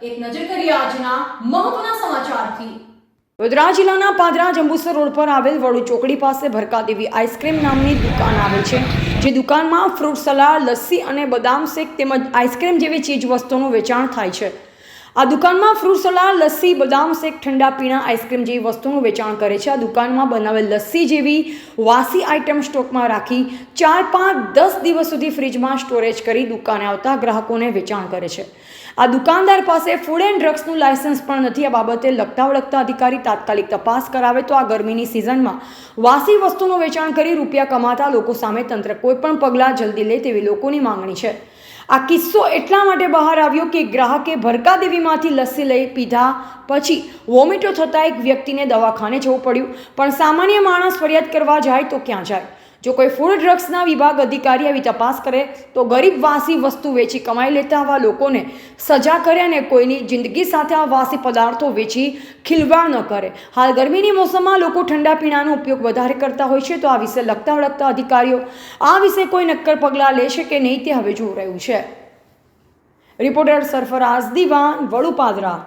એક નજર કરીએ આજના મહત્વના સમાચારથી. વડોદરા જિલ્લાના પાદરા જંબુસર રોડ પર આવેલ વડુ ચોકડી પાસે ભરકાદેવી આઈસ્ક્રીમ નામની દુકાન આવે છે, જે દુકાનમાં ફ્રૂટ સલાડ, લસ્સી અને બદામ શેક તેમજ આઈસ્ક્રીમ જેવી ચીજ વસ્તુઓનું વેચાણ થાય છે. આ દુકાનમાં ફ્રૂટ સલાડ લસ્સી, બદામ, શેક, ઠંડા પીણા આઈસ્ક્રીમ જેવી વસ્તુનું વેચાણ કરે છે. આ દુકાનમાં બનાવેલ લસ્સી જેવી વાસી આઇટમ સ્ટોકમાં રાખી ચાર પાંચ દસ દિવસ સુધી ફ્રીજમાં સ્ટોરેજ કરી દુકાને આવતા ગ્રાહકોને વેચાણ કરે છે. આ દુકાનદાર પાસે ફૂડ એન્ડ ડ્રગ્સનું લાયસન્સ પણ નથી. આ બાબતે લગતા વળગતા અધિકારી તાત્કાલિક તપાસ કરાવે તો આ ગરમીની સિઝનમાં વાસી વસ્તુનું વેચાણ કરી રૂપિયા કમાતા લોકો સામે તંત્ર કોઈપણ પગલાં જલ્દી લે તેવી લોકોની માંગણી છે. આ કિસ્સો એટલા માટે બહાર આવ્યો કે ગ્રાહકે ભરકાદેવીમાંથી લસ્સી લઈ પીધા પછી વોમિટો થતાં એક વ્યક્તિને દવાખાને જવું પડ્યું. પણ સામાન્ય માણસ ફરિયાદ કરવા જાય તો ક્યાં જાય? જો કોઈ ફૂડ ડ્રગ્સના વિભાગ અધિકારી આવી તપાસ કરે તો ગરીબ વાસી વસ્તુ વેચી કમાઈ લેતા આવા લોકોને સજા કરે અને કોઈની જિંદગી સાથે આ વાસી પદાર્થો વેચી ખિલવાડ ન કરે. હાલ ગરમીની મોસમમાં લોકો ઠંડા પીણાનો ઉપયોગ વધારે કરતા હોય છે તો આ વિશે લગતા વળગતા અધિકારીઓ આ વિશે કોઈ નક્કર પગલાં લેશે કે નહીં તે હવે જોઈ રહ્યું છે. રિપોર્ટર સરફરાઝ દિવાન વડુપાદરા.